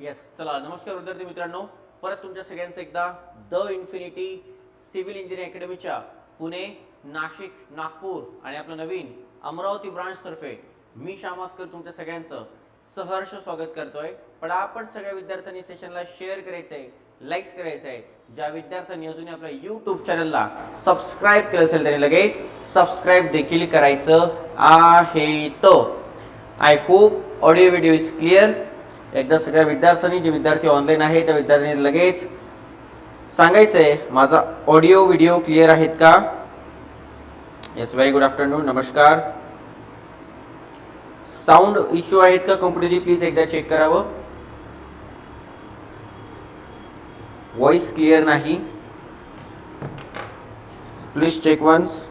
Yes चला नमस्कार विद्यार्थी मित्रांनो. परत तुमच्या सगळ्यांचं एकदा द इन्फिनिटी सिव्हिल इंजिनिअरिंग अकॅडमीच्या पुणे नाशिक नागपूर आणि आपलं नवीन अमरावती ब्रांचतर्फे मी श्यामास्कर तुमच्या सगळ्यांचं सहर्ष स्वागत करतोय. पण आपण सगळ्या विद्यार्थ्यांनी सेशनला शेअर करायचं आहे लाईक्स करायचं आहे ज्या विद्यार्थ्यांनी अजूनही आपल्या यूट्यूब चॅनलला सबस्क्राईब केलं असेल त्यांनी लगेच सबस्क्राईब देखील करायचं आहे. तो I hope audio video is clear एकदा सगळ्या विद्यार्थ्यांनी जे विद्यार्थी ऑनलाईन आहे त्या विद्यार्थ्यांनी लगेच सांगायचं आहे माझा ऑडिओ व्हिडिओ क्लिअर आहेत का? येस व्हेरी गुड आफ्टरनून नमस्कार. साऊंड इश्यू आहेत का कंप्युटरची प्लीज एकदा चेक करावं. व्हॉइस क्लिअर नाही. प्लीज चेक वन्स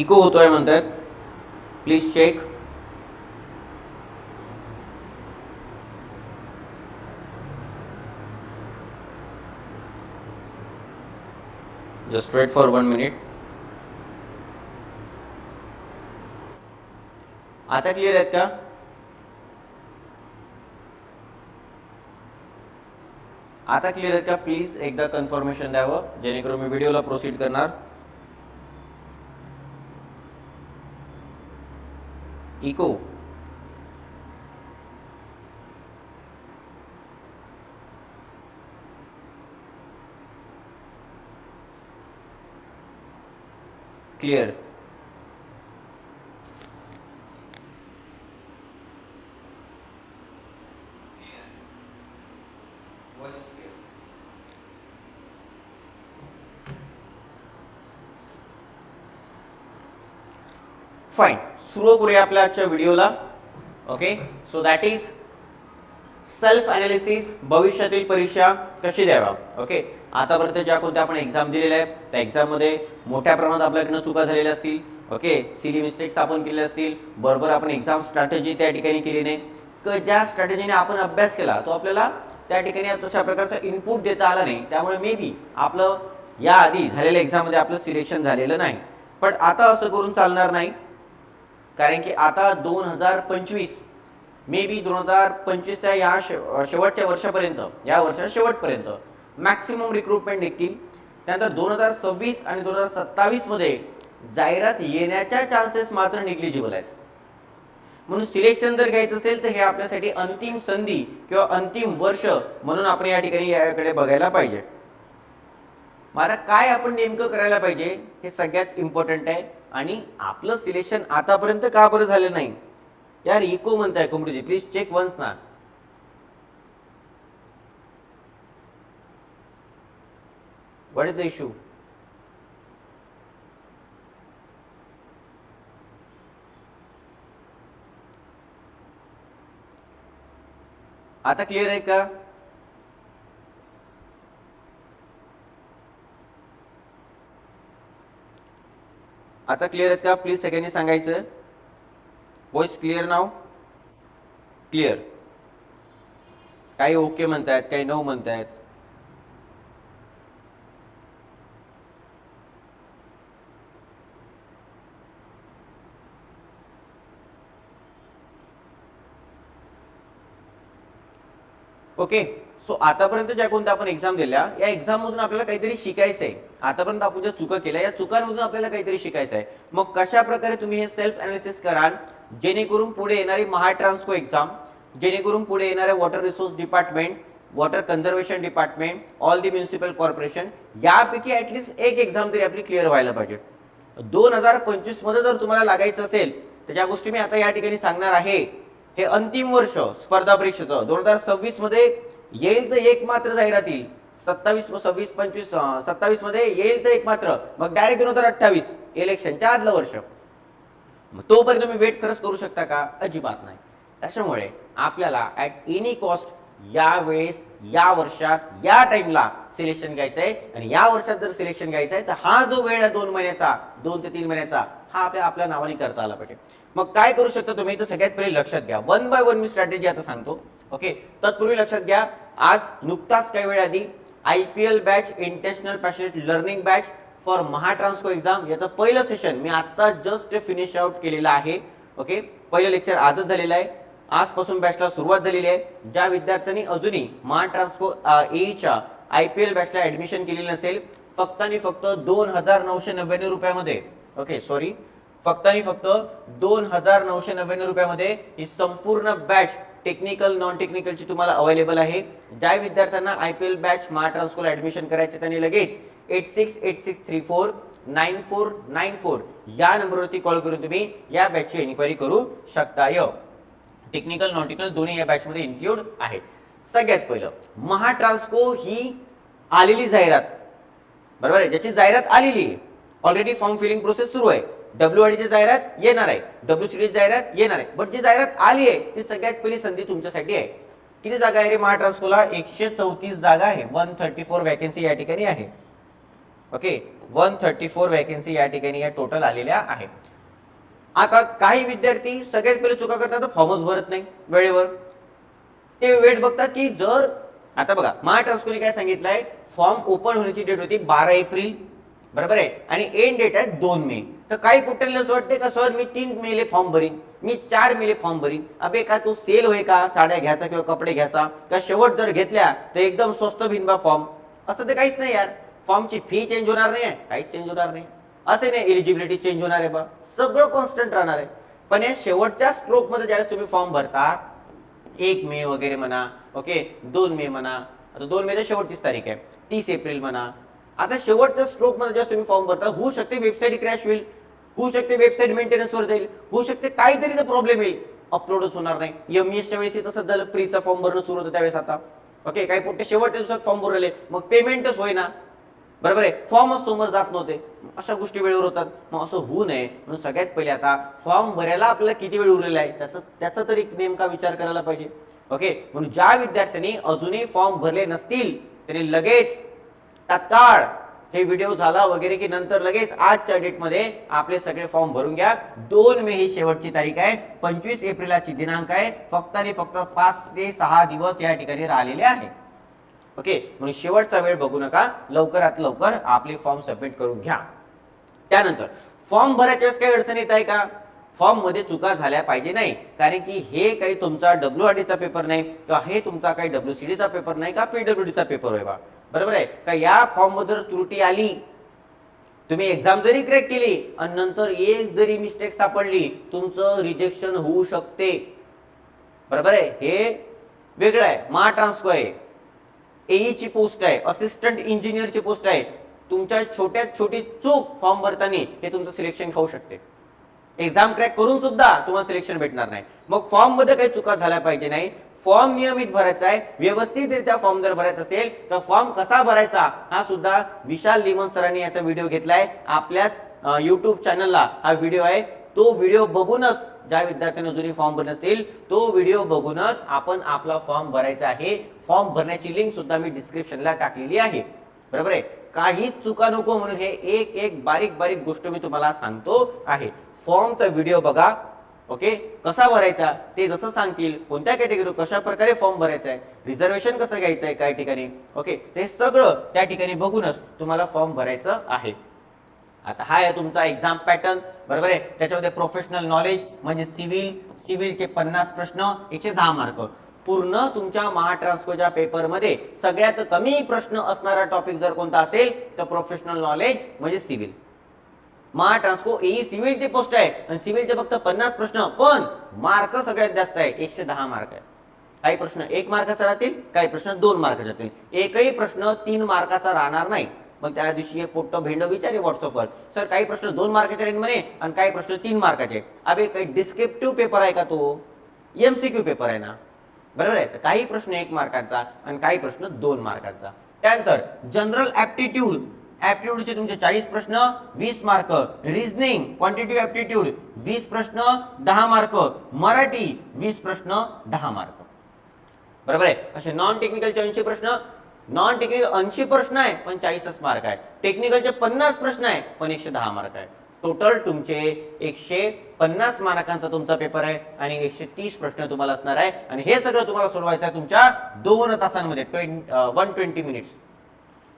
इको होतोय म्हणतात. Please check just wait for one minute आता क्लिअर आहेत का? आता क्लिअर आहेत का? प्लीज एकदा कन्फर्मेशन द्यावं जेणेकरून मी व्हिडिओला प्रोसीड करणार. इको क्लिअर फाईन सुरू करूया आपल्या आजच्या व्हिडिओला. Okay so that is self analysis भविष्यातील परीक्षा कशी द्यावा ओके आतापर्यंत ज्या कोणत्या आपण एक्झाम दिलेल्या आहेत त्या एक्झाममध्ये मोठ्या प्रमाणात आपल्याकडनं चुका झालेल्या असतील. ओके सिली मिस्टेक्स आपण केल्या असतील. बरोबर आपण एक्झाम स्ट्रॅटेजी त्या ठिकाणी केली नाही. क ज्या स्ट्रॅटेजीने आपण अभ्यास केला तो आपल्याला त्या ठिकाणी तशा प्रकारचा इनपुट देता आला नाही. त्यामुळे मे बी आपलं याआधी झालेल्या एक्झाममध्ये आपलं सिलेक्शन झालेलं नाही. पण आता असं करून चालणार नाही. कारण की आता दोन हजार पंचवीस मे बी दोन हजार पंचवीसच्या या शेवटच्या वर्षापर्यंत या वर्षाच्या शेवटपर्यंत मॅक्सिमम रिक्रुटमेंट निघतील. त्यानंतर दोन हजार सव्वीस आणि दोन हजार सत्तावीसमध्ये जाहिरात येण्याच्या चान्सेस मात्र निग्लिजिबल आहेत. म्हणून सिलेक्शन जर घ्यायचं असेल तर हे आपल्यासाठी अंतिम संधी किंवा अंतिम वर्ष म्हणून आपण या ठिकाणी याकडे बघायला पाहिजे. मग आता काय आपण नेमकं करायला पाहिजे हे सगळ्यात इम्पॉर्टंट आहे. आणि आपलं सिलेक्शन आतापर्यंत का बरं झालं नाही? यार इको म्हणताय कुंबडूजी. प्लीज चेक वन्स ना. व्हॉट इज द इश्यू आता क्लिअर आहे का? आता क्लिअर आहेत का? प्लीज सगळ्यांनी सांगायचं. व्हॉइस क्लिअर नाव क्लिअर काही ओके म्हणतायत काही नो म्हणतायत. ओके सो आतापर्यंत ज्या कोणत्या आपण एक्झाम दिल्या या एक्झाम मधून आपल्याला काहीतरी शिकायचं आहे आतापर्यंत आपण ज्या चुका केल्या या चुकांमधून आपल्याला काहीतरी शिकायचं आहे मग कशा प्रकारे तुम्ही हे सेल्फ अनालिसिस कराल? जेणेकरून पुढे येणारी महाट्रान्सको एक्झाम जेणेकरून पुढे येणारे water resource department water conservation department all the municipal corporation यापैकी ॲटलिस्ट एक एक्झाम तरी आपली क्लिअर व्हायला पाहिजे. दोन हजार पंचवीसमध्ये जर तुम्हाला लागायचं असेल तर ज्या गोष्टी मी आता या ठिकाणी सांगणार आहे हे अंतिम वर्ष स्पर्धा परीक्षेचं दोन हजार सव्वीसमध्ये येईल तर एक मात्र जाहिरात येईल सत्तावीस सव्वीस पंचवीस सत्तावीसमध्ये येईल तर एक मात्र मग डायरेक्ट दोन हजार अठ्ठावीस इलेक्शनच्या आदलं वर्ष. मग तोपर्यंत तुम्ही वेट खरंच करू शकता का? अजिबात नाही. त्याच्यामुळे आपल्याला ऍट एनी कॉस्ट या वेळेस या वर्षात या टाइमला सिलेक्शन घ्यायचं आहे आणि या वर्षात जर सिलेक्शन घ्यायचं आहे तर हा जो वेळ आहे दोन महिन्याचा दोन ते तीन महिन्याचा हा आपल्या आपल्या नावाने करता आला पाहिजे. मग काय करू शकता तुम्ही? तर सगळ्यात पहिले लक्षात घ्या. वन बाय वन मी स्ट्रॅटेजी आता सांगतो. ओके तत्पूर्वी लक्षात घ्या. आज नुकताच काही वेळ आधी I P L batch international passionate learning batch for Mahatransco exam याचं पहिलं सेशन मी आत्ता जस्ट फिनिश आउट केलेलं आहे. ओके पहिलं लेक्चर आजच झालेलं आहे. आजपासून बॅचला सुरुवात झालेली आहे. ज्या विद्यार्थ्यांनी अजूनही महाट्रान्सको एच्या आय पी एल बॅचला ऍडमिशन केलेली नसेल फक्त आणि फक्त दोन हजार नऊशे नव्याण्णव रुपयामध्ये ओके सॉरी फक्त आणि फक्त दोन हजार नऊशे नव्याण्णव रुपयामध्ये ही संपूर्ण बॅच टेक्निकल नॉन टेक्निकलची तुम्हाला अवेलेबल आहे. ज्या विद्यार्थ्यांना आय पी एल बॅच महाट्रान्सकोला ऍडमिशन करायचे त्यांनी लगेच eight six eight six three four nine four nine four या नंबरवरती कॉल करून तुम्ही या बॅचची एन्क्वायरी करू शकता य टेक्निकल नॉन टेक्निकल दोन्ही या बॅचमध्ये इन्क्लूड आहे. सगळ्यात पहिलं महाट्रान्सको ही आलेली जाहिरात. बरोबर आहे? ज्याची जाहिरात आलेली आहे. ऑलरेडी फॉर्म फिलिंग प्रोसेस सुरू आहे. डब्ल्यू ची जाहिरात येणार आहे. डब्ल्यू सी जाहिरात येणार आहे. बट जी जाहिरात आली आहे ती सगळ्यात पहिली संधी तुमच्यासाठी आहे. किती जागा आहे रे महाट्रान्सकोला एकशे चौतीस जागा आहे. वन थर्टी फोर वॅकन्सी या ठिकाणी आहे. Okay one thirty four vacancy या ठिकाणी या टोटल आलेल्या आहेत. आता काही विद्यार्थी सगळ्यात पहिले चुका करतात तर फॉर्मच भरत नाही वेळेवर. ते वेट बघतात की जर आता बघा महाट्रान्सकोने काय सांगितलंय? फॉर्म ओपन होण्याची डेट होती बारा एप्रिल. बरोबर आहे? आणि एंड डेट आहे दोन मे. तर काही कुठे असं वाटते का सर मी तीन मेले फॉर्म भरीन. मी चार मेले फॉर्म भरीन. अबे का तू सेल होय का? साड्या घ्यायचा किंवा कपडे घ्यायचा? का शेवट जर घेतल्या तर एकदम स्वस्त बिनबा फॉर्म असं ते काहीच नाही यार. फॉर्मची फी चेंज होणार नाही आहे. काहीच चेंज होणार नाही. असे नाही एलिजिबिलिटी चेंज होणार आहे बा. सगळं कॉन्स्टंट राहणार आहे. पण या शेवटच्या स्ट्रोकमध्ये ज्यावेळेस तुम्ही फॉर्म भरता एक मे वगैरे म्हणा ओके दोन मे म्हणा. आता दोन मे तर शेवटचीच तारीख आहे. तीस एप्रिल म्हणा. आता शेवटच्या स्ट्रोकमध्ये जेव्हा तुम्ही फॉर्म भरता. होऊ शकते वेबसाईट क्रॅश होईल. होऊ शकते वेबसाईट मेंटेनन्सवर जाईल. होऊ शकते काहीतरी तर प्रॉब्लेम येईल. अपलोडच होणार नाही. एम च्या वेळेस तसंच झालं. प्रीचा फॉर्म भरणं सुरू होतं त्यावेळेस आता. ओके काही पोटे शेवटच्या दिवसात फॉर्म भरले. मग पेमेंटच होईना. बरोबर आहे? फॉर्मच समोर जात नव्हते. अशा गोष्टी वेळेवर होतात. मग असं होऊ नये. म्हणून सगळ्यात पहिले आता फॉर्म भरायला आपल्याला किती वेळ उरलेला आहे? त्याचा त्याचा तरी नेमका विचार करायला पाहिजे. ओके म्हणून ज्या विद्यार्थ्यांनी अजूनही फॉर्म भरले नसतील त्यांनी लगेच तात्काळ हे व्हिडिओ झाला वगैरे की नंतर लगेच आजच्या डेटमध्ये आपले सगळे फॉर्म भरून घ्या. दोन मे ही शेवटची तारीख आहे. पंचवीस एप्रिलाची दिनांक आहे. फक्त आणि फक्त पाच ते सहा दिवस या ठिकाणी राहिलेले आहे. ओके म्हणून शेवटचा वेळ बघू नका. लवकरात लवकर आपले फॉर्म सबमिट करून घ्या. त्यानंतर फॉर्म भरायच्या वेळेस काही अडचण येत आहे का? फॉर्ममध्ये चुका झाल्या पाहिजे नाही. कारण की हे काही तुमचा डब्ल्यू आर चा पेपर नाही. किंवा हे तुमचा काही डब्ल्यू सी चा पेपर नाही का? पीडब्ल्यू चा पेपर आहे बा. बरोबर आहे? का या फॉर्ममध्ये जर त्रुटी आली तुम्ही एक्झाम जरी क्रॅक केली आणि नंतर एक जरी मिस्टेक सापडली तुमचं रिजेक्शन होऊ शकते. बरोबर आहे? हे वेगळं आहे. मा ट्रान्सफर आहे. AE ची पोस्ट आहे. असिस्टंट इंजिनियरची पोस्ट आहे. तुमच्या छोट्यात छोटी चूक फॉर्म भरताना हे तुमचं सिलेक्शन खाऊ शकते. एक्झाम क्रॅक करून सुद्धा तुम्हाला सिलेक्शन भेटणार नाही. मग फॉर्ममध्ये काही चुका झाल्या पाहिजे नाही. फॉर्म नियमित भरायचा आहे व्यवस्थितरित्या फॉर्म जर भरायचा असेल तर फॉर्म कसा भरायचा हा सुद्धा विशाल लिमन सरांनी याचा व्हिडिओ घेतलाय. आपल्याच युट्यूब चॅनलला हा व्हिडिओ आहे. तो व्हिडिओ बघूनच ज्या विद्यार्थ्यांनी जुनी फॉर्म भरले असतील तो व्हिडिओ बघूनच आपण आपला फॉर्म भरायचा आहे. फॉर्म भरण्याची लिंक सुद्धा मी डिस्क्रिप्शनला टाकलेली आहे. बरोबर आहे? काही चुका नको म्हणून हे एक एक बारीक बारीक गोष्ट मी तुम्हाला सांगतो आहे. फॉर्मचा व्हिडिओ बघा. ओके? कसा भरायचा? ते जसं सांगतील कोणत्या कॅटेगरी कशा प्रकारे फॉर्म भरायचा आहे रिझर्वेशन कसं घ्यायचं आहे काही ठिकाणी? ओके? ते सगळं त्या ठिकाणी बघूनच तुम्हाला फॉर्म भरायचं आहे. आता हा आहे तुमचा एक्झाम पॅटर्न बरोबर आहे? त्याच्यामध्ये प्रोफेशनल नॉलेज म्हणजे सिव्हिल सिव्हिलचे पन्नास प्रश्न एकशे दहा मार्क पूर्ण तुमच्या महाट्रान्सकोच्या पेपरमध्ये सगळ्यात कमी प्रश्न असणारा टॉपिक जर कोणता असेल तर प्रोफेशनल नॉलेज म्हणजे सिव्हिल महाट्रान्सको एई सिव्हिलची पोस्ट आहे. आणि सिव्हिलचे फक्त पन्नास प्रश्न. पण मार्क सगळ्यात जास्त आहे. एकशे दहा मार्क आहे. काही प्रश्न एक मार्काचा राहतील काही प्रश्न दोन मार्काचे राहतील. एकही प्रश्न तीन मार्काचा राहणार नाही. मग त्या दिवशी एक पोट्ट भेंड विचारे व्हॉट्सअपवर. सर काही प्रश्न दोन मार्काचे राहील म्हणे आणि काही प्रश्न तीन मार्काचे. अबे काही डिस्क्रिप्टिव्ह पेपर आहे का तो? एमसीक्यू पेपर आहे ना? बरोबर आहे? तर काही प्रश्न एक मार्काचा आणि काही प्रश्न दोन मार्काचा. त्यानंतर जनरल ऍप्टिट्यूड ऍप्टिट्यूडचे तुमचे चाळीस प्रश्न वीस मार्क. रिझनिंग क्वांटिटिव्ह ऍप्टिट्यूड वीस प्रश्न दहा मार्क. मराठी वीस प्रश्न दहा मार्क. बरोबर आहे? असे नॉन टेक्निकलचे ऐंशी प्रश्न. नॉन टेक्निकल ऐंशी प्रश्न आहे पण चाळीसच मार्क आहे. टेक्निकलचे पन्नास प्रश्न आहे पण एकशे दहा मार्क आहे. टोटल तुमचे एकशे पन्नास मार्कांचा तुमचा पेपर आहे आणि एकशे तीस प्रश्न तुम्हाला असणार आहे. आणि हे सगळं तुम्हाला सोडवायचं आहे तुमच्या दोन तासांमध्ये ट्वेंटी वन ट्वेंटी मिनिट्स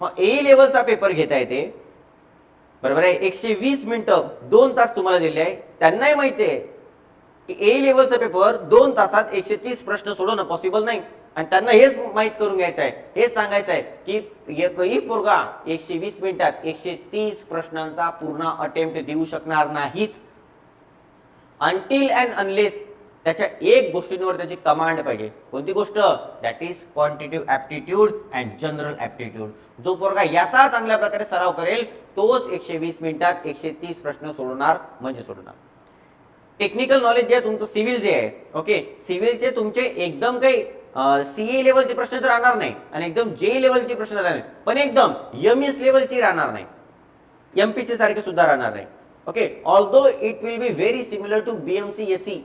मग ए लेवलचा पेपर घेता येते. बरोबर आहे? एकशे वीस मिनिटं दोन तास तुम्हाला दिले आहे. त्यांनाही माहिती आहे की ए लेवलचा पेपर दोन तासात एकशे तीस प्रश्न सोडवणं पॉसिबल नाही. आणि त्यांना हेच माहीत करून घ्यायचं आहे. हेच सांगायचं आहे की एकही पोरगा एकशे वीस मिनिटात एकशे तीस प्रश्नांचा पूर्ण अटेम्प्ट देऊ शकणार नाहीच. अनटिल अँड अनलेस त्याच्या एक गोष्टींवर त्याची कमांड पाहिजे. कोणती गोष्ट? That is quantitative aptitude and general aptitude जो पोरगा याचा चांगल्या प्रकारे सराव करेल तोच एकशे वीस मिनिटात एकशे तीस प्रश्न सोडवणार म्हणजे सोडवणार टेक्निकल नॉलेज जे आहे तुमचं सिव्हिल जे आहे ओके सिव्हिलचे तुमचे एकदम काही सीए लेवलचे प्रश्न तर राहणार नाही आणि एकदम जे लेवलचे प्रश्न राहणार नाही. पण एकदम एम एस लेवलची राहणार नाही. एमपीसी सारखे सुद्धा राहणार नाही. Okay although it will be very similar to BMC AC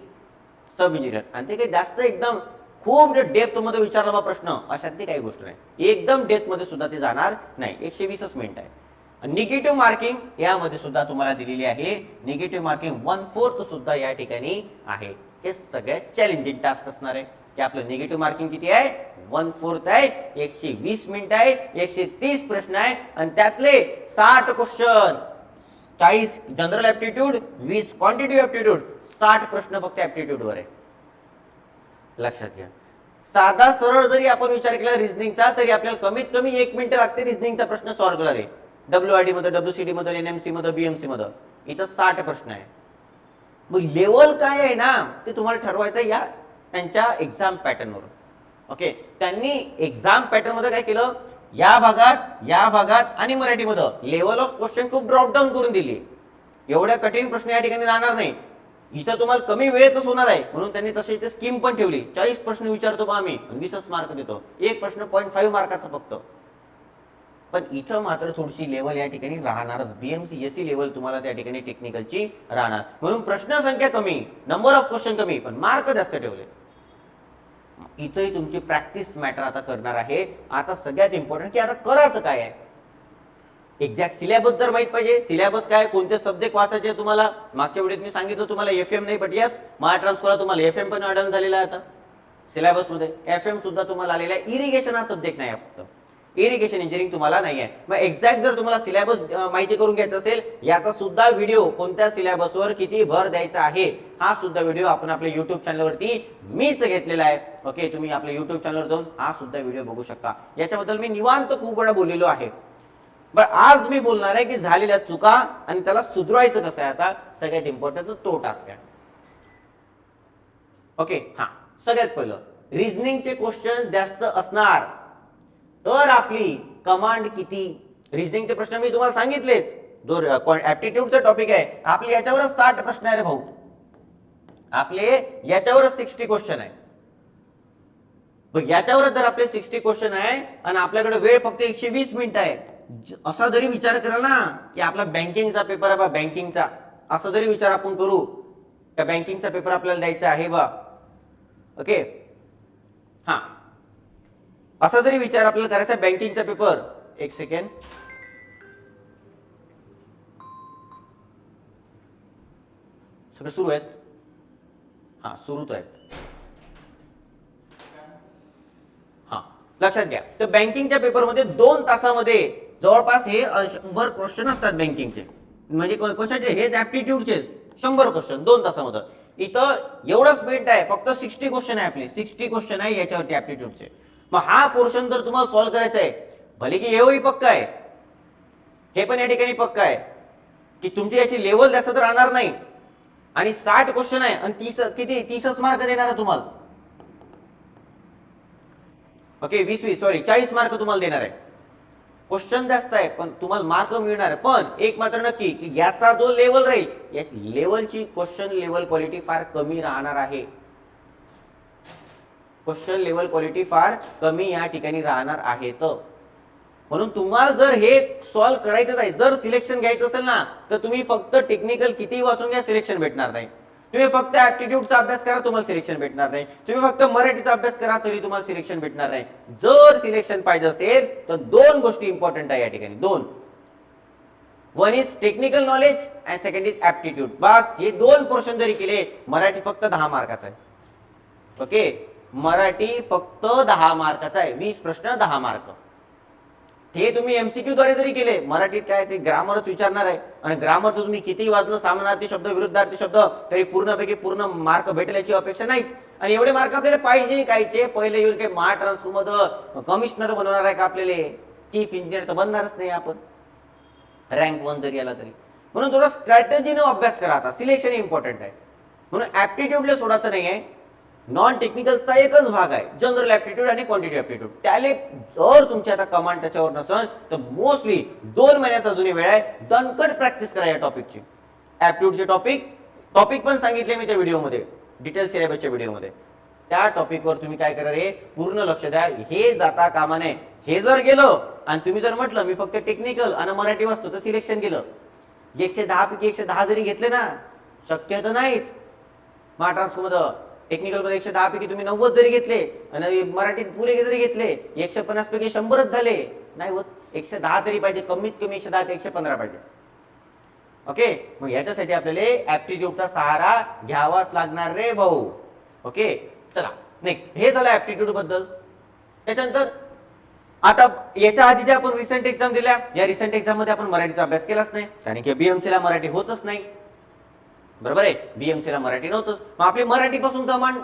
sub engineer आणि ते काही जास्त एकदम खूप म्हणजे डेप्थमध्ये विचारला बा प्रश्न. अशातली काही गोष्ट नाही. एकदम डेप्थमध्ये सुद्धा ते जाणार नाही. एकशे वीसच मिनिट आहे. निगेटिव्ह मार्किंग यामध्ये सुद्धा तुम्हाला दिलेली आहे. निगेटिव्ह मार्किंग वन फोर्थ सुद्धा या ठिकाणी आहे. हे सगळ्यात चॅलेंजिंग टास्क असणार आहे. की आपलं निगेटिव्ह मार्किंग किती आहे? वन फोर्थ आहे. एकशे वीस मिनिट आहे. एकशे तीस प्रश्न आहे. आणि त्यातले साठ क्वेश्चन चाळीस जनरल ऍप्टिट्यूड वीस क्वांटिटिव्ह ऍप्टिट्यूड साठ प्रश्न फक्त ॲप्टिट्यूडवर आहे. लक्षात घ्या. साधा सरळ जरी आपण विचार केला रिझनिंगचा तरी आपल्याला कमीत कमी एक मिनिट लागते रिझनिंगचा प्रश्न सॉल्व्ह करायला. डब्ल्यू आय डी मध्ये डब्ल्यू सी डी मध्ये एनएमसी मध्ये बीएमसी मध्ये इथं साठ प्रश्न आहे. मग लेवल काय आहे ना ते तुम्हाला ठरवायचं या त्यांच्या एक्झाम पॅटर्नवर ओके त्यांनी एक्झाम पॅटर्नमध्ये काय केलं? या भागात या भागात आणि मराठीमध्ये लेवल ऑफ क्वेश्चन खूप ड्रॉप डाऊन करून दिली. एवढ्या कठीण प्रश्न या ठिकाणी राहणार नाही. इथं तुम्हाला कमी वेळेतच होणार आहे. म्हणून त्यांनी तशी इथे स्कीम पण ठेवली. चाळीस प्रश्न विचारतो बा आम्ही वीसच मार्क देतो. एक प्रश्न पॉईंट फाईव्ह मार्काचा फक्त. पण इथं मात्र थोडीशी लेवल या ठिकाणी राहणारच. बीएमसी एसी लेवल तुम्हाला त्या ठिकाणी टेक्निकलची राहणार. म्हणून प्रश्न संख्या कमी नंबर ऑफ क्वेश्चन कमी पण मार्क जास्त ठेवले. इथंही तुमची प्रॅक्टिस मॅटर आता करणार आहे. आता सगळ्यात इम्पॉर्टंट की आता करायचं काय आहे? एक्झॅक्ट सिलेबस जर माहीत पाहिजे सिलेबस काय कोणते सब्जेक्ट वाचायचे तुम्हाला? मागच्या व्हिडिओत मी सांगितलं तुम्हाला एफ एम नाही बट यस महाट्रान्सफॉरला तुम्हाला एफ एम पण अडन झालेला आहे आता. सिलेबसमध्ये एफ एम सुद्धा तुम्हाला आलेला आहे. इरिगेशन हा सब्जेक्ट नाही आहे फक्त. इरिगेशन इंजिनिअरिंग तुम्हाला नाही आहे. मग एक्झॅक्ट जर तुम्हाला सिलेबस माहिती करून घ्यायचा असेल याचा सुद्धा व्हिडिओ कोणत्या सिलेबसवर किती भर द्यायचा आहे हा सुद्धा व्हिडिओ आपण आपल्या युट्यूब चॅनलवरती मीच घेतलेला आहे. ओके तुम्ही आपल्या युट्यूब चॅनलवर जाऊन हा सुद्धा व्हिडिओ बघू शकता. याच्याबद्दल मी निवांत खूप वेळा बोललेलो आहे. पण आज मी बोलणार आहे की झालेल्या चुका आणि त्याला सुधरवायचं कसं आहे आता? सगळ्यात इम्पॉर्टंट तो टास्क आहे. ओके हा. सगळ्यात पहिलं रिझनिंगचे क्वेश्चन जास्त असणार. तर आपली कमांड किती? रिझनिंगचे प्रश्न मी तुम्हाला सांगितलेच. जो ऍप्टिट्यूडचा टॉपिक आहे आपले याच्यावरच साठ प्रश्न आहे रे भाऊ. आपले याच्यावरच सिक्स्टी क्वेश्चन आहे. याच्यावरच जर आपले सिक्स्टी क्वेश्चन आहे आणि आपल्याकडे वेळ फक्त एकशे वीस मिनिट आहे असा जरी विचार करा ना की आपला बँकिंगचा पेपर आहे बा बँकिंगचा असा जरी विचार आपण करू त्या बँकिंगचा पेपर आपल्याला द्यायचा आहे बा. ओके? हा. असा जरी विचार आपल्याला करायचा बँकिंगचा पेपर. एक सेकंड सगळे सुरू आहेत? हा सुरूच आहेत. हा. लक्षात घ्या. तर बँकिंगच्या पेपरमध्ये दोन तासामध्ये जवळपास हे शंभर क्वेश्चन असतात बँकिंगचे म्हणजे क्वेश्चनचे कशाचे? हेच ऍप्टिट्यूडचे शंभर क्वेश्चन दोन तासामध्ये. इथं एवढंच स्पीड आहे फक्त सिक्स्टी क्वेश्चन आहे आपली. सिक्स्टी क्वेश्चन आहे याच्यावरती ऍप्टिट्यूडचे मग हा पोर्शन जर तुम्हाला सॉल्व्ह करायचा आहे भले की हेही पक्का आहे हे पण या ठिकाणी पक्का आहे की तुमची याची लेवल जास्त तर राहणार नाही. आणि साठ क्वेश्चन आहे आणि तीस किती? तीसच मार्क देणार आहे तुम्हाला. ओके वीस वीस सॉरी चाळीस मार्क तुम्हाला देणार आहे. क्वेश्चन जास्त आहे पण तुम्हाला मार्क मिळणार आहे. पण एक मात्र नक्की की याचा जो लेवल राहील याची लेवलची क्वेश्चन लेवल क्वालिटी फार कमी राहणार आहे. क्वेश्चन लेवल क्वालिटी फार कमी या ठिकाणी राहणार आहेत म्हणून तुम्हाला जर हे सॉल्व्ह करायचंच आहे जर सिलेक्शन घ्यायचं असेल ना तर तुम्ही फक्त टेक्निकल किती वाचून घ्या सिलेक्शन भेटणार नाही. तुम्ही फक्त ऍप्टिट्यूडचा अभ्यास करा तुम्हाला सिलेक्शन भेटणार नाही. तुम्ही फक्त मराठीचा अभ्यास करा तरी तुम्हाला सिलेक्शन भेटणार नाही. जर सिलेक्शन पाहिजे असेल तर दोन गोष्टी इम्पॉर्टंट आहे या ठिकाणी. दोन. One is technical knowledge and second is aptitude बस हे दोन पोर्शन जरी केले मराठी फक्त दहा मार्काचा आहे. ओके मराठी फक्त दहा मार्काचा आहे. वीस प्रश्न दहा मार्क. ते तुम्ही एमसीक्यू द्वारे जरी केले मराठीत काय ते ग्रामरच विचारणार आहे. आणि ग्रामर तर तुम्ही किती वाजलं सामनार्थी शब्द विरुद्धार्थी शब्द तरी पूर्णपैकी पूर्ण मार्क भेटेल याची अपेक्षा नाहीच. आणि एवढे मार्क आपल्याला पाहिजे कायचे पहिले येऊन काही मा ट्रान्सफॉर्ममध्ये कमिशनर बनवणार आहे का आपल्याला? चीफ इंजिनियर तर बनणारच नाही आपण. रँक वन जरी आला तरी. म्हणून थोडा स्ट्रॅटेजीनं अभ्यास करा आता. सिलेक्शन इम्पॉर्टंट आहे. म्हणून ऍप्टिट्यूडला सोडायचं नाही आहे नॉन टेक्निकलचा एकच भाग आहे जनरल ॲप्टिट्यूड आणि क्वांटिटी ॲप्टिट्यूड त्याले जर तुमची आता कमांड त्याच्यावर नसेल तर मोस्टली दोन महिन्याचा अजूनही वेळ आहे. दणकट प्रॅक्टिस करा या टॉपिकची ॲप्टिट्यूडचे टॉपिक टॉपिक पण सांगितले मी त्या व्हिडिओमध्ये डिटेल सिलेबसच्या व्हिडिओमध्ये त्या टॉपिकवर तुम्ही काय करा रे? पूर्ण लक्ष द्या. हे जाता कामा नये. हे जर गेलं आणि तुम्ही जर म्हटलं मी फक्त टेक्निकल आणि मराठी वाचतो तर सिलेक्शन गेलं. एकशे दहा पैकी एकशे दहा जरी घेतले ना शक्य तर नाहीच. महाट्रान्समध्ये टेक्निकल पण एकशे दहा पैकी तुम्ही नव्वद जरी घेतले आणि मराठीत पुरे जरी घेतले एकशे पन्नास पैकी शंभरच झाले. नाही होत. एकशे दहा तरी पाहिजे. कमीत कमी एकशे दहा ते एकशे पंधरा पाहिजे. ओके? मग याच्यासाठी आपल्याला ऍप्टिट्यूडचा सहारा घ्यावाच लागणार रे भाऊ. ओके? चला. नेक्स्ट हे झालं ऍप्टिट्यूडबद्दल. त्याच्यानंतर आता याच्या आधी ज्या आपण रिसेंट एक्झाम दिल्या या रिसेंट एक्झाममध्ये आपण मराठीचा अभ्यास केलाच नाही. कारण की बीएमसीला मराठी होतच नाही. बरोबर आहे? बीएमसी ला मराठी नव्हतंच. मग आपली मराठीपासून कमांड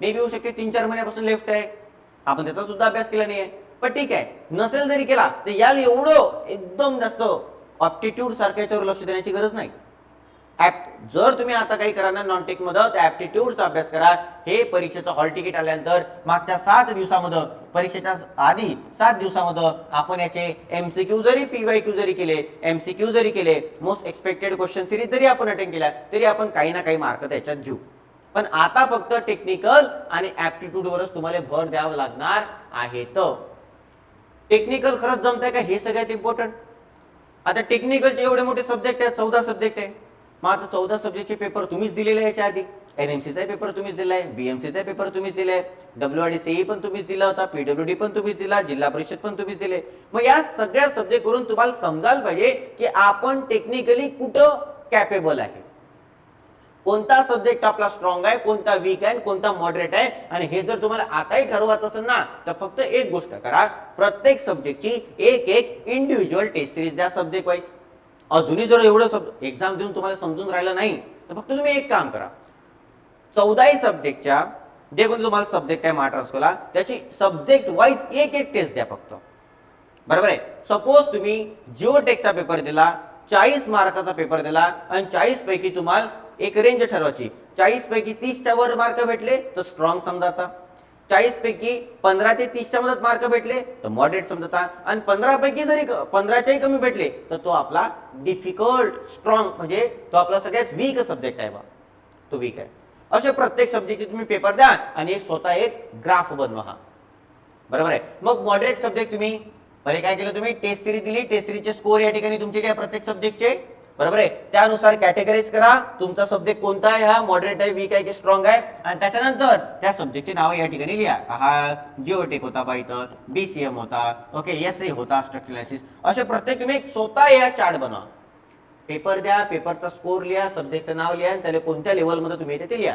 मे बी होऊ शकते. तीन चार महिन्यापासून लेफ्ट आहे. आपण त्याचा सुद्धा अभ्यास केला नाही आहे पण ठीक आहे. नसेल जरी केला तर याला एवढं एकदम जास्त ऑप्टिट्यूड सारख्या याच्यावर लक्ष देण्याची गरज नाही. जर तुम्ही आता काही करा ना नॉन टेक तर ऍप्टिट्यूडचा अभ्यास करा. हे परीक्षेचं हॉल तिकीट आल्यानंतर मागच्या सात दिवसामध्ये परीक्षेच्या आधी सात दिवसामध्ये आपण याचे एमसीक्यू जरी पीवाय क्यू जरी केले एमसीक्यू जरी केले मोस्ट एक्सपेक्टेड क्वेश्चन सिरीज जरी आपण अटेंड केल्या तरी आपण काही ना काही मार्क त्याच्यात घेऊ. पण आता फक्त टेक्निकल आणि ऍप्टिट्यूड वरच तुम्हाला भर द्यावं लागणार आहे तर. टेक्निकल खरंच जमतंय का? हे सगळ्यात इम्पॉर्टंट आता टेक्निकलचे एवढे मोठे सब्जेक्ट आहेत चौदा सब्जेक्ट आहे. मग आता चौदा सब्जेक्टचे पेपर तुम्हीच दिलेले आहे याच्या आधी. एनएमसीचा पेपर तुम्हीच दिलाय बीएमसीचा पेपर तुम्हीच दिलाय डब्ल्यू आर सीई पण तुम्हीच दिला होता पीडब्ल्यू पण तुम्हीच दिला जिल्हा परिषद पण तुम्हीच दिले. मग या सगळ्या सब्जेक्ट करून तुम्हाला समजायला पाहिजे की आपण टेक्निकली कुठं कॅपेबल आहे. कोणता सब्जेक्ट आपला स्ट्रॉंग आहे कोणता वीक आहे कोणता मॉडरेट आहे? आणि हे जर तुम्हाला आताही ठरवायचं असेल ना तर फक्त एक गोष्ट करा. प्रत्येक सब्जेक्टची एक एक इंडिव्हिज्युअल टेस्ट सिरीज द्या सब्जेक्ट वाईज अजूनही जर एवढं सब एक्झाम देऊन तुम्हाला समजून राहिलं नाही तर फक्त तुम्ही एक काम करा. चौदाही सब्जेक्टच्या जे कोणी तुम्हाला सब्जेक्ट आहे महाराष्ट्राला त्याची सब्जेक्ट वाईज एक एक टेस्ट द्या फक्त. बरोबर आहे? सपोज तुम्ही जिओ टेकचा पेपर दिला चाळीस मार्काचा पेपर दिला आणि चाळीस पैकी तुम्हाला एक रेंज ठरवायची. चाळीस पैकी तीसच्या वर मार्क भेटले तर स्ट्रॉंग समजाचा चाळीस पैकी पंधरा ते तीसच्या मदत मार्क भेटले तर मॉडरेट समजता. आणि पंधरा पैकी जरी पंधराच्याही कमी भेटले तर तो आपला डिफिकल्ट स्ट्रॉंग म्हणजे तो आपला सगळ्यात वीक सब्जेक्ट आहे बा. तो वीक आहे. असे प्रत्येक सब्जेक्टचे तुम्ही पेपर द्या आणि स्वतः एक ग्राफ बनवा हा. बरोबर आहे? मग मॉडरेट सब्जेक्ट तुम्ही पहिले काय केलं तुम्ही? टेस्ट सिरीज दिली. टेस्ट सिरीजचे स्कोर या ठिकाणी तुमचे काय? प्रत्येक सब्जेक्टचे बरोबर आहे? त्यानुसार कॅटेगरीज करा. तुमचा सब्जेक्ट कोणता आहे? हा मॉडरेट आहे वीक आहे की स्ट्रॉंग आहे? आणि त्याच्यानंतर त्या सब्जेक्टचे नाव या ठिकाणी लिहा. हा जिओटेक होता बा इथं बीसीएम होता ओके एस ए होता स्ट्रक्चर असे प्रत्येक तुम्ही एक स्वतः या चार्ट बनवा. पेपर द्या पेपरचा स्कोर लिहा सब्जेक्टचं नाव लिहा आणि त्याला कोणत्या लेवलमध्ये तुम्ही येते ते लिहा.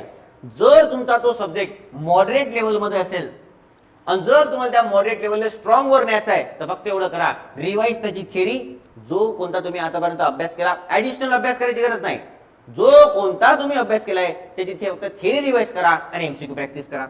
जर तुमचा तो सब्जेक्ट मॉडरेट लेवलमध्ये असेल आणि जर तुम्हाला त्या मॉडरेट लेवलला स्ट्रॉंग वर न्यायचा आहे तर फक्त एवढं करा. रिवाईज त्याची थेरी जो कोणता तुम्ही आतापर्यंत अभ्यास केला ऍडिशनल अभ्यास करायची गरज नाही. जो कोणता तुम्ही अभ्यास केलाय त्याची फक्त थेरी रिवाईज करा आणि एमसीक्यू प्रॅक्टिस करा.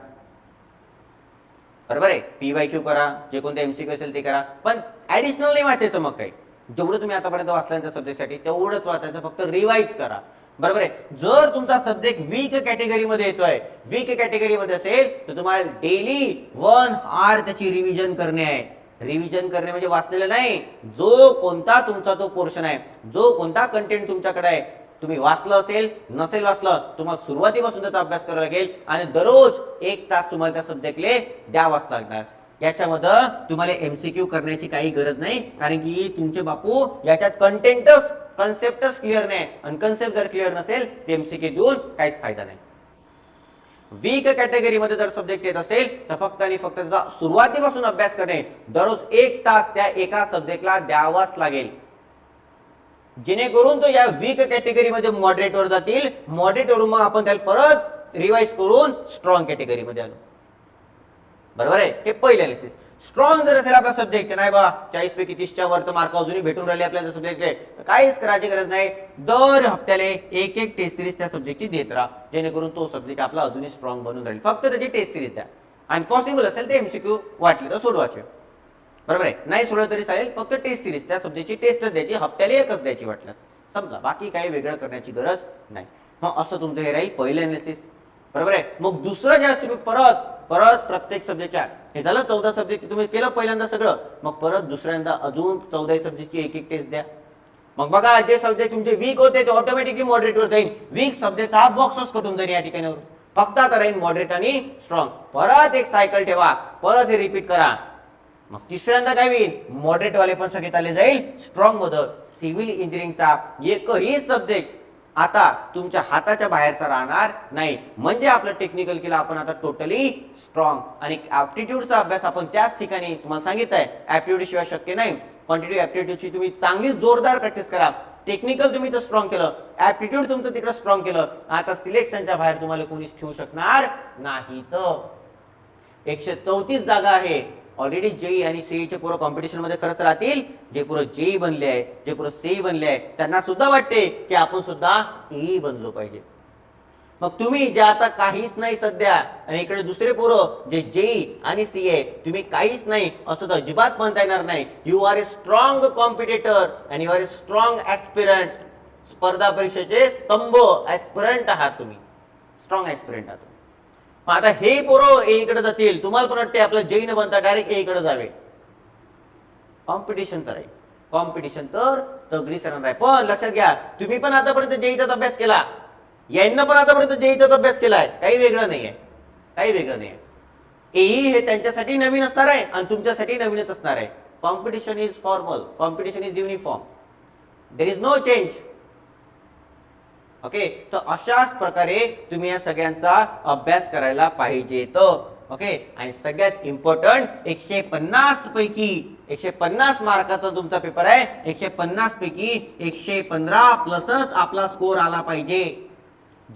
बरोबर आहे? पीवाय क्यू करा जे कोणते एमसीक्यू असेल ते करा. पण ऍडिशनल नाही वाचायचं मग काही. जेवढं तुम्ही आतापर्यंत वाचलं सब्जेक्टसाठी तेवढंच वाचायचं. फक्त रिवाईज करा. बरोबर आहे? जर तुमचा सब्जेक्ट वीक कॅटेगरीमध्ये येतोय वीक कॅटेगरीमध्ये असेल तर तुम्हाला डेली वन आर त्याची रिव्हिजन करणे आहे. रिव्हिजन करणे म्हणजे वाचलेलं नाही. जो कोणता तुमचा तो पोर्शन आहे जो कोणता कंटेंट तुमच्याकडे आहे तुम्ही वाचलं असेल नसेल वाचलं तुम्हाला सुरुवातीपासून त्याचा अभ्यास करावा लागेल आणि दररोज एक तास तुम्हाला त्या सब्जेक्टले द्यावाच लागणार. याच्यामध्ये तुम्हाला एमसीक्यू करण्याची काही गरज नाही कारण की तुमचे बापू याच्यात कंटेंटच कन्सेप्टच क्लिअर नाही. आणि कन्सेप्ट जर क्लिअर नसेल ते एमसीक्यू देऊन काहीच फायदा नाही. वीक कॅटेगरीमध्ये जर सब्जेक्ट येत असेल तर फक्त आणि फक्त त्याचा सुरुवातीपासून अभ्यास करणे. दररोज एक तास त्या एका सब्जेक्टला द्यावाच लागेल. जेणेकरून तो या वीक कॅटेगरीमध्ये मॉडरेटवर जातील. मॉडरेटवरून मग आपण त्याला परत रिवाइज करून स्ट्रॉंग कॅटेगरीमध्ये आलो बरोबर आहे? हे पहिले अनालिसिस स्ट्रॉंग जर असेल आपला सब्जेक्ट नाही बा चाळीस पैकी तीसच्या वर तर मार्क अजूनही भेटून राहिले आपल्याला सब्जेक्ट तर काहीच करायची गरज नाही. दर हप्त्याला एक एक टेस्ट सिरीज त्या सब्जेक्टची देत राहा. जेणेकरून तो सब्जेक्ट आपला अजूनही स्ट्रॉंग बनून राहील. फक्त त्याची टेस्ट सिरीज द्या. आणि पॉसिबल असेल ते एमसीक्यू वाटले तर सोडवायचे बरोबर आहे? नाही सोडलं तरी चालेल. फक्त टेस्ट सिरीज त्या सब्जेक्टची टेस्टच द्यायची. हप्त्याला एकच द्यायची वाटल्यास समजा. बाकी काही वेगळं करण्याची गरज नाही. मग असं तुमचं हे राहील. पहिलं अनालिसिस बरोबर आहे? मग दुसरं ज्यावेळेस तुम्ही परत परत प्रत्येक सब्जेक्टच्या हे झालं चौदा सब्जेक्ट तुम्ही केलं पहिल्यांदा सगळं. मग परत दुसऱ्यांदा अजून चौदा सब्जेक्टची एक एक टेस्ट द्या. मग बघा जे सब्जेक्ट तुमचे वीक होते ते ऑटोमॅटिकली मॉडरेटवर जाईल वीक सब्जेक्ट हा बॉक्सच कटून जाईल या ठिकाणी फक्त आता राहील मॉडरेट आणि स्ट्रॉंग परत एक सायकल ठेवा. परत हे रिपीट करा. मग तिसऱ्यांदा काय होईल? मॉडरेट वाले पण सगळे चालले जाईल. स्ट्रॉंगमध्ये सिव्हिल इंजिनिअरिंगचा एकही सब्जेक्ट आता तुमच्या हाताच्या बाहेरचा राहणार नाही. म्हणजे आपलं टेक्निकल केलं आपण आता टोटली स्ट्रॉंग आणि ऍप्टिट्यूडचा अभ्यास आपण त्याच ठिकाणी तुम्हाला सांगितलंय. ऍप्टिट्यूड शिवाय शक्य नाही. क्वांटिटी ऍप्टिट्यूडची तुम्ही चांगली जोरदार प्रॅक्टिस करा. टेक्निकल तुम्ही तर स्ट्रॉंग केलं. ऍप्टिट्यूड तुमचं तिकडे स्ट्रॉंग केलं. आता सिलेक्शनच्या बाहेर तुम्हाला कोणीच ठेवू शकणार नाही तर. एकशे चौतीस जागा आहे. ऑलरेडी जेई आणि सीईचे पूर्व कॉम्पिटिशनमध्ये खरंच राहतील. जे पुरं जेई बनले आहे जे पूर्व सीई बनले आहे त्यांना सुद्धा वाटते की आपण सुद्धा ई बनलो पाहिजे. मग तुम्ही जे आता काहीच नाही सध्या आणि इकडे दुसरे पोरं जे जेई आणि सी ए तुम्ही काहीच नाही असं तर अजिबात म्हणता येणार नाही. You are a strong competitor and you are a strong aspirant स्पर्धा परीक्षेचे स्तंभ ऍस्पिरंट आहात तुम्ही. स्ट्रॉंग ऍस्पिरंट आहात तुम्ही. मग आता हे पोरं ए इकडे जातील. तुम्हाला पण वाटते आपलं जैन बनता डायरेक्ट ए इकडे जावे. कॉम्पिटिशन तर आहे. कॉम्पिटिशन तर तगडी सरांना आहे. पण लक्षात घ्या तुम्ही पण आतापर्यंत जेईचाच अभ्यास केला. यांना पण आतापर्यंत जेईचाच अभ्यास केला आहे. काही वेगळं नाही आहे काही वेगळं नाहीये. एई हे त्यांच्यासाठी नवीन असणार आहे आणि तुमच्यासाठी नवीनच असणार आहे. Competition is formal competition is uniform there is no change okay तर अशाच प्रकारे तुम्ही या सगळ्यांचा अभ्यास करायला पाहिजे तर. ओके आणि सगळ्यात इम्पॉर्टंट एकशे पन्नास पैकी एकशे पन्नास मार्काचा तुमचा पेपर आहे. एकशे पन्नास पैकी एकशे पंधरा प्लसच आपला स्कोर आला पाहिजे.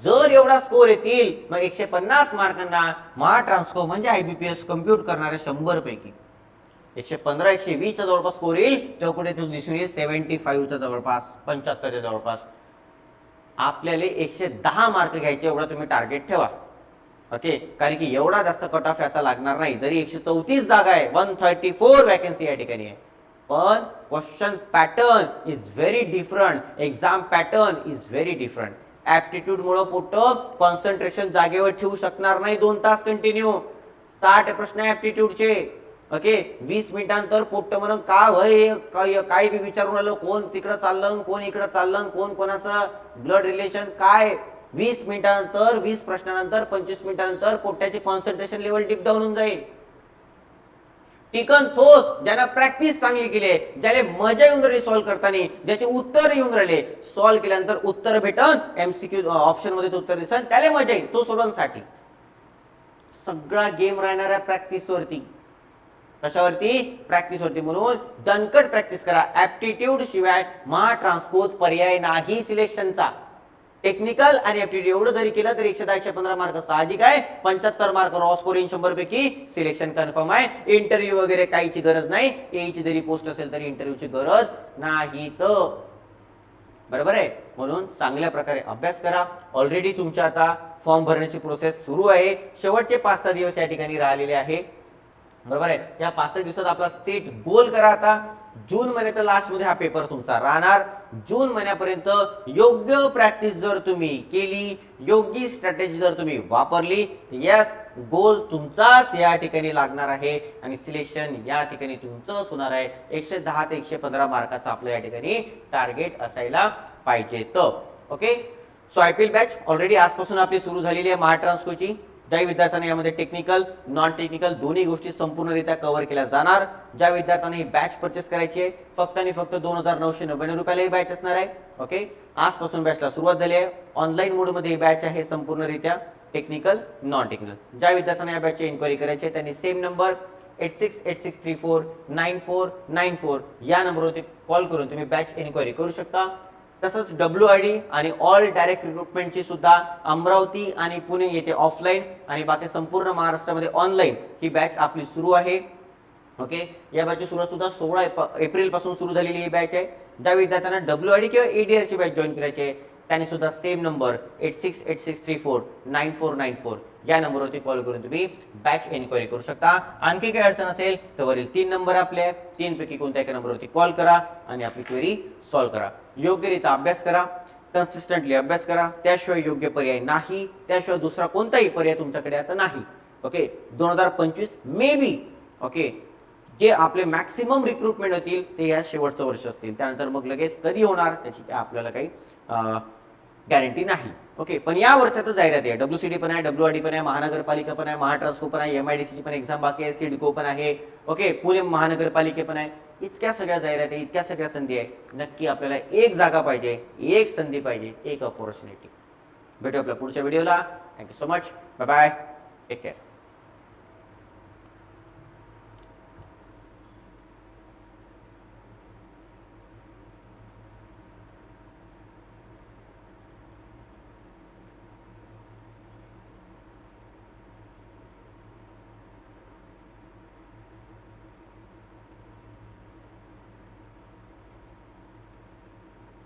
जर एवढा स्कोर येतील मग एकशे पन्नास मार्कांना महा ट्रान्सको म्हणजे आयबीपीएस कम्प्युट करणाऱ्या शंभर पैकी. एकशे पंधरा एकशे वीसच्या जवळपास स्कोर येईल तेव्हा कुठे तो दिसून येईल सेव्हन्टी फाईव्हच्या जवळपास पंच्याहत्तरच्या जवळपास. आपल्याला एकशे दहा मार्क घ्यायचे एवढा तुम्ही टार्गेट ठेवा. ओके कारण की एवढा जास्त कट ऑफ याचा लागणार नाही. जरी एकशे चौतीस जागा आहे वन थर्टी फोर वॅकन्सी या ठिकाणी आहे. पण question pattern is very different exam pattern is very different ऍप्टिट्यूडमुळं पोटं कॉन्सन्ट्रेशन जागेवर ठेवू शकणार नाही दोन तास कंटिन्यू साठ प्रश्न ऍप्टिट्यूडचे ओके वीस मिनिटांतर पोट्ट म्हणून का वय काय बी विचारून आलं कोण तिकडं चाललं कोण इकडं चाललं कोण कोणाचं ब्लड रिलेशन काय? वीस मिनिटानंतर वीस प्रश्नानंतर पंचवीस मिनिटानंतर पोट्याचे कॉन्सन्ट्रेशन लेवल डीप डाऊन होऊन जाईल. टिकन थोस ज्यांना प्रॅक्टिस चांगली केली आहे ज्याला मजा येऊन राहिली सॉल्व्ह करताना ज्याचे उत्तर येऊन राहिले सॉल्व्ह केल्यानंतर उत्तर भेटन एमसीक्यू ऑप्शनमध्ये ते उत्तर दिसन त्याला मजा येईल तो सोडवण्यासाठी. सगळा गेम राहणार आहे प्रॅक्टिस वरती. कशावरती? प्रॅक्टिस होती म्हणून दणकट प्रॅक्टिस करा. ऍप्टिट्यूड शिवाय मा ट्रान्सपोज पर्याय नाही सिलेक्शनचा टेक्निकल आणि ऍप्टिट्यूड एवढं जरी केलं तरी एकशे दहा एकशे पंधरा मार्क साहजिक आहे. पंच्याहत्तर मार्क रॉ स्कोरिंग शंभर पैकी सिलेक्शन कन्फर्म आहे. इंटरव्ह्यू वगैरे काहीची गरज नाही. एची जरी पोस्ट असेल तरी इंटरव्ह्यूची गरज नाही तर. बरोबर आहे? म्हणून चांगल्या प्रकारे अभ्यास करा. ऑलरेडी तुमच्या आता फॉर्म भरण्याची प्रोसेस सुरू आहे. शेवटचे पाच सहा दिवस या ठिकाणी राहिलेले आहे. बरोबर आहे? या पाच सहा दिवसात आपला सेट गोल करा आता. जून महिन्याच्या लास्टमध्ये हा पेपर तुमचा राहणार. जून महिन्यापर्यंत योग्य प्रॅक्टिस जर तुम्ही केली योग्य स्ट्रॅटेजी जर तुम्ही वापरली यस गोल तुमचाच या ठिकाणी लागणार आहे आणि सिलेक्शन या ठिकाणी तुमचंच होणार आहे. एकशे दहा ते एकशे पंधरा मार्काचं आपलं या ठिकाणी टार्गेट असायला पाहिजे. तर okay so I P L batch already आजपासून आपली सुरू झालेली आहे महाट्रान्सकोची ज्या विद्यार्थ्यांना यामध्ये टेक्निकल नॉन टेक्निकल दोन्ही गोष्टी संपूर्णरित्या कव्हर केल्या जाणार. ज्या विद्यार्थ्यांना ही बॅच परचेस करायची आहे फक्त आणि फक्त दोन हजार नऊशे नव्याण्णव रुपयाला ही बॅच असणार आहे. ओके आजपासून बॅचला सुरुवात झाली आहे. ऑनलाईन मोडमध्ये ही बॅच आहे संपूर्णरित्या टेक्निकल नॉन टेक्निकल ज्या विद्यार्थ्यांना या बॅचची इन्क्वायरी करायची आहे त्यांनी same number eight six eight six three four nine four nine four या नंबरवरती कॉल करून तुम्ही बॅच इन्क्वायरी करू शकता. तसंच डब्ल्यू आय डी आणि ऑल डायरेक्ट रिक्रुटमेंटची सुद्धा अमरावती आणि पुणे येथे ऑफलाईन आणि बाकी संपूर्ण महाराष्ट्रामध्ये ऑनलाईन ही बॅच आपली सुरू आहे. ओके या बॅचची सुरुवात सुद्धा सोळा एप्रिलपासून सुरू झालेली ही बॅच आहे. ज्या विद्यार्थ्यांना डब्ल्यू आय डी किंवा ए डी आरची बॅच जॉईन करायची आहे त्यांनी सुद्धा same number eight six eight six three four nine four nine four या नंबरवरती कॉल करून तुम्ही बॅच एन्क्वायरी करू शकता. आणखी काही अडचण असेल तर वरील तीन नंबर आपले तीनपैकी कोणत्या एका नंबरवरती कॉल करा आणि आपली क्वेरी सॉल्व्ह करा. योग्यरित्या अभ्यास करा. कन्सिस्टंटली अभ्यास करा. त्याशिवाय योग्य पर्याय नाही. त्याशिवाय दुसरा कोणताही पर्याय तुमच्याकडे आता नाही. ओके दोन हजार पंचवीस मे बी ओके जे आपले मॅक्सिमम रिक्रुटमेंट होतील ते या शेवटचं वर्ष असतील. त्यानंतर मग लगेच कधी होणार? त्याची काय आपल्याला काही गॅरंटी नाही. ओके पण या वर्षाचं जाहिरात आहे. डब्ल्यू सी डी पण आहे डब्ल्यू आर डी पण आहे महानगरपालिका पण आहे महाट्रान्सको पण आहे एम आय डी सीची पण एक्झाम बाकी आहे सिडको पण आहे. ओके पुणे महानगरपालिके पण आहे. इतक्या सगळ्या जाहिराती आहे इतक्या सगळ्या संधी आहे. नक्की आपल्याला एक जागा पाहिजे एक संधी पाहिजे एक ऑपॉर्च्युनिटी भेटू आपल्या पुढच्या व्हिडिओला. Thank you so much bye bye take care